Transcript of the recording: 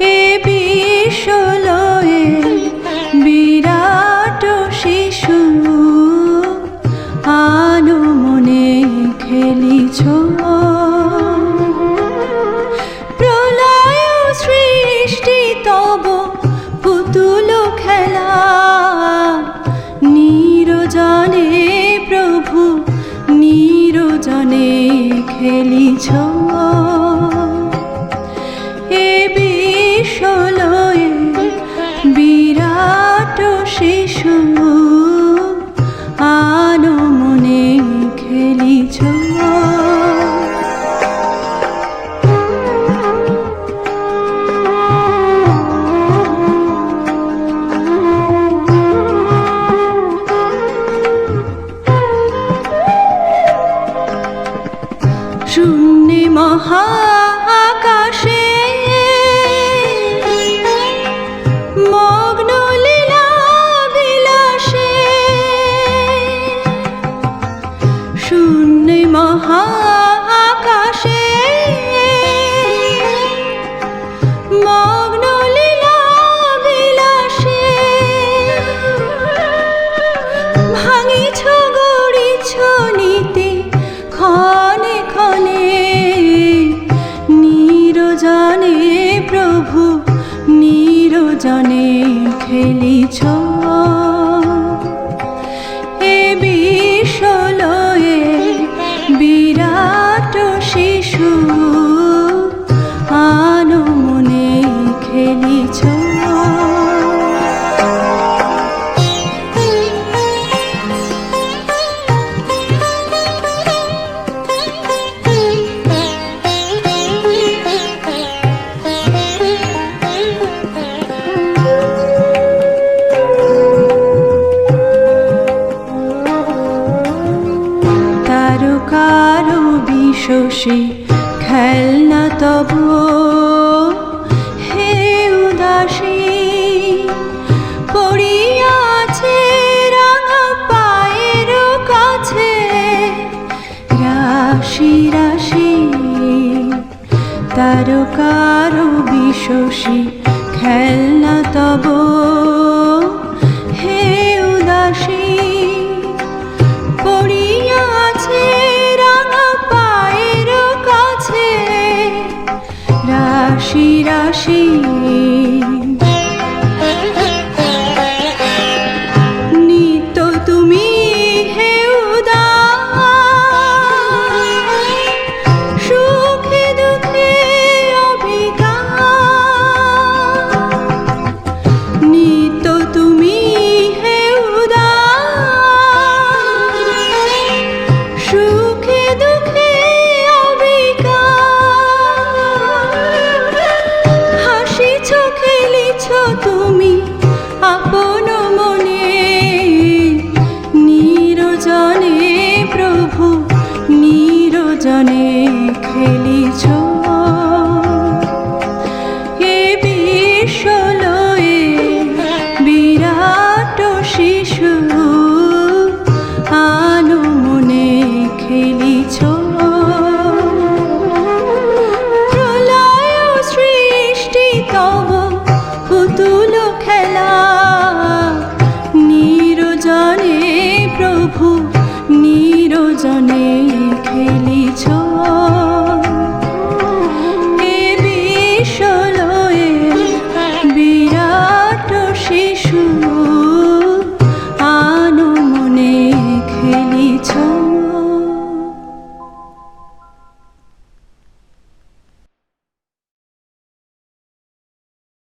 এ বিশ্বলয়ে বিরাট শিশু খেলিছ। প্রলয় সৃষ্টি তব পুতুল খেলা। নিরজনে প্রভু নিরজনে খেলিছ। মহা আকাশে মগ্ন লীলা বিলাসে। শূন্য মহা আকাশে নিরজনে খেলিছ? বিশ্বসে খেলনা তব হে উদাসী পড়িয়াছে রাঙা পায়ের কাছে। রাশি রাশি, তারকারো বিশ্বসী খেলনা তব রাশি রাশি। ah